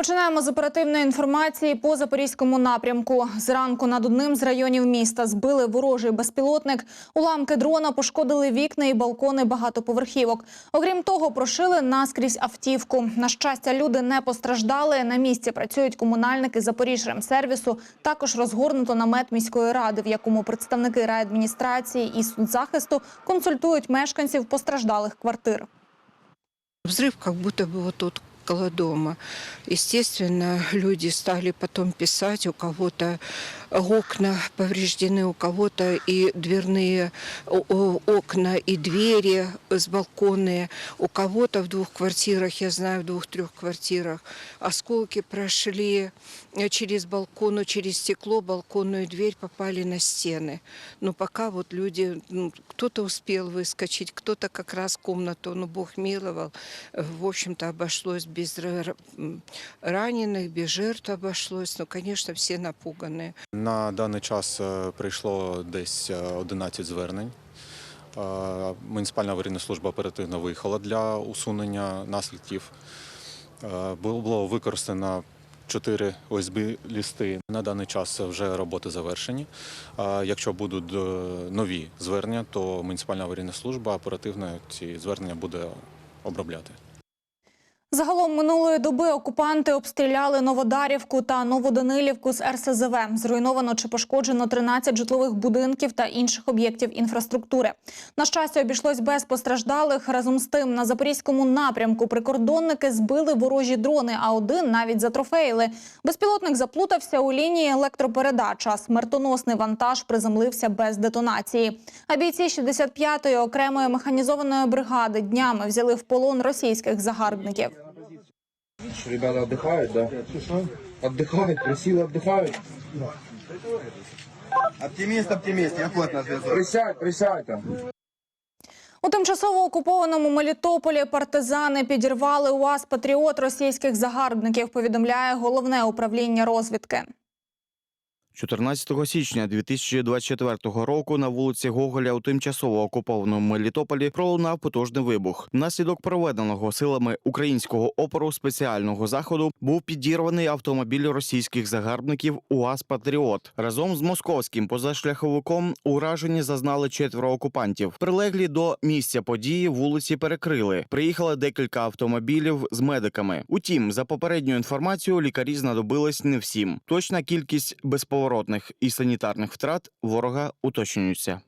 Починаємо з оперативної інформації по запорізькому напрямку. Зранку над одним з районів міста збили ворожий безпілотник. Уламки дрона пошкодили вікна і балкони багатоповерхівок. Окрім того, прошили наскрізь автівку. На щастя, люди не постраждали. На місці працюють комунальники Запоріжремсервісу. Також розгорнуто намет міської ради, в якому представники райадміністрації і соцзахисту консультують мешканців постраждалих квартир. Взрыв как будто бы вот тут около дома. Естественно, люди стали потом писать, у кого-то окна повреждены, у кого-то и дверные окна, и двери с балконы, у кого-то в двух квартирах, я знаю, в двух-трех квартирах, осколки прошли через балкон, через стекло, балконную дверь попали на стены. Но пока вот люди, ну, кто-то успел выскочить, кто-то как раз комнату, ну, Бог миловал. В общем-то, обошлось без ра- ра- м, раненых, без жертв обошлось. Но, конечно, все напуганы. На даний час е, прийшло десь е, 11 звернень. Е, Муніципальна аварійна служба оперативно виїхала для усунення наслідків. Е, Було використано 4 ОСБ лісти. На даний час вже роботи завершені. Е, Якщо будуть е, нові звернення, то муніципальна аварійна служба оперативно ці звернення буде обробляти. Загалом минулої доби окупанти обстріляли Новодарівку та Новоданилівку з РСЗВ. Зруйновано чи пошкоджено 13 житлових будинків та інших об'єктів інфраструктури. На щастя, обійшлось без постраждалих. Разом з тим, на запорізькому напрямку прикордонники збили ворожі дрони, а один навіть затрофеїли. Безпілотник заплутався у лінії електропередач, а смертоносний вантаж приземлився без детонації. А бійці 65-ї окремої механізованої бригади днями взяли в полон російських загарбників. Ребята отдыхают, да? Отдыхают, красиво отдыхают. Оптимист, оптимист, я плотно связываюсь. Присядь, присядь там. У тимчасово окупованому Мелітополі партизани підірвали УАЗ «Патріот» російських загарбників, повідомляє головне управління розвідки. 14 січня 2024 року на вулиці Гоголя у тимчасово окупованому Мелітополі пролунав потужний вибух. Внаслідок проведеного силами українського опору спеціального заходу був підірваний автомобіль російських загарбників УАЗ Патріот. Разом з московським позашляховиком уражені зазнали четверо окупантів. Прилеглі до місця події вулиці перекрили. Приїхали декілька автомобілів з медиками. Утім, за попередньою інформацією, лікарі знадобились не всім. Точна кількість безповоротних і санітарних втрат ворога уточнюється.